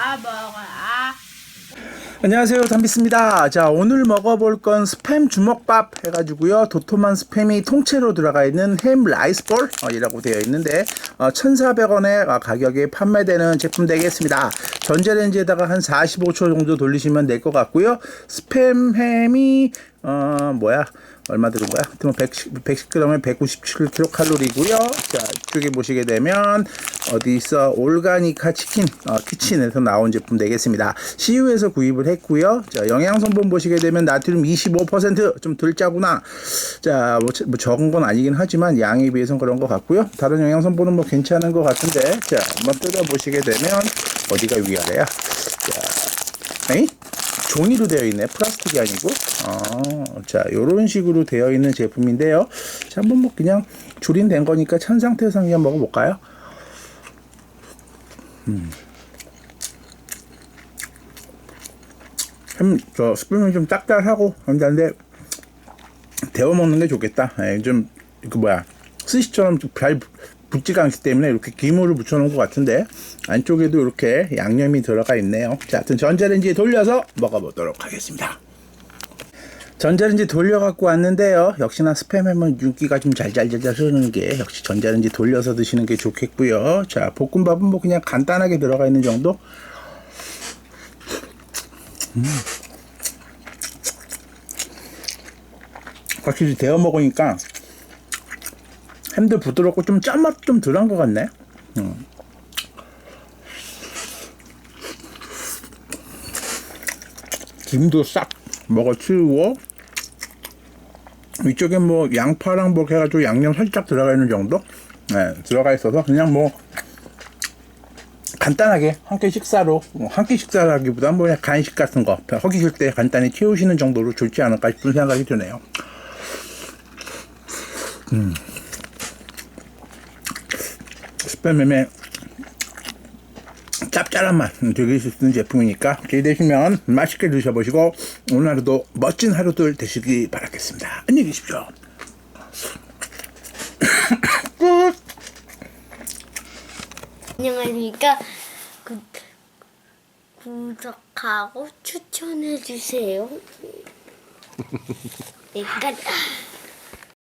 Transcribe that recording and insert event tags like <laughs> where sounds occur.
아 아. 안녕하세요 담비스입니다. 자 오늘 먹어볼 건 스팸 주먹밥 해가지고요. 도톰한 스팸이 통째로 들어가 있는 햄 라이스볼 어, 이라고 되어 있는데 어, 1400원의 가격에 판매되는 제품 되겠습니다. 전자레인지에다가 한 45초 정도 돌리시면 될 것 같고요. 스팸 햄이 어 뭐야 얼마 들은 거야? 하여튼 110, 110g에 197kcal이고요. 자, 이쪽에 보시게 되면 어디 있어? 올가니카 치킨 어, 키친에서 나온 제품 되겠습니다. CU에서 구입을 했고요. 자, 영양 성분 보시게 되면 나트륨 25%좀 덜 짜구나. 자, 뭐, 뭐 적은 건 아니긴 하지만 양에 비해서는 그런 것 같고요. 다른 영양 성분은 뭐 괜찮은 것 같은데, 자, 한번 뜯어 보시게 되면 어디가 위아래야? 자, 에이? 종이로 되어 있네. 플라스틱이 아니고. 어, 자, 요런 식으로 되어 있는 제품인데요. 자, 한번 뭐 그냥 줄인된 거니까 찬 상태에서 그냥 먹어볼까요? 음. 햄, 저 스프는 좀 짭짤하고 한데 데워 먹는 게 좋겠다. 예, 좀, 그 뭐야, 스시처럼 좀잘 붙지가 않기 때문에 이렇게 기물을 붙여놓은 것 같은데 안쪽에도 이렇게 양념이 들어가 있네요. 자, 하여튼 전자레인지에 돌려서 먹어보도록 하겠습니다. 전자레인지 돌려 갖고 왔는데요. 역시나 스팸햄은 윤기가 좀 잘잘잘잘 흐르는 게 역시 전자레인지 돌려서 드시는 게 좋겠고요. 자, 볶음밥은 뭐 그냥 간단하게 들어가 있는 정도. 음. 확실히 데워 먹으니까 햄도 부드럽고 좀 짠맛 좀 덜한 것 같네. 음. 김도 싹 먹어치우고 위쪽에 뭐 양파랑 뭐 해가지고 양념 살짝 들어가 있는 정도 네, 들어가 있어서 그냥 뭐 간단하게 한 끼 식사로 뭐한끼 식사라기보다 뭐 그냥 간식 같은 거 허기실 때 간단히 채우시는 정도로 좋지 않을까 싶은 생각이 드네요. 음. 스팸햄의 짭짤한 맛 즐길 수 있는 제품이니까 기대되시면 맛있게 드셔보시고 오늘 하루도 멋진 하루들 되시기 바라겠습니다. 안녕히 계십시오. 끝. 안녕하십니까 구, 구독하고 추천해 주세요 <laughs> 네, 끝.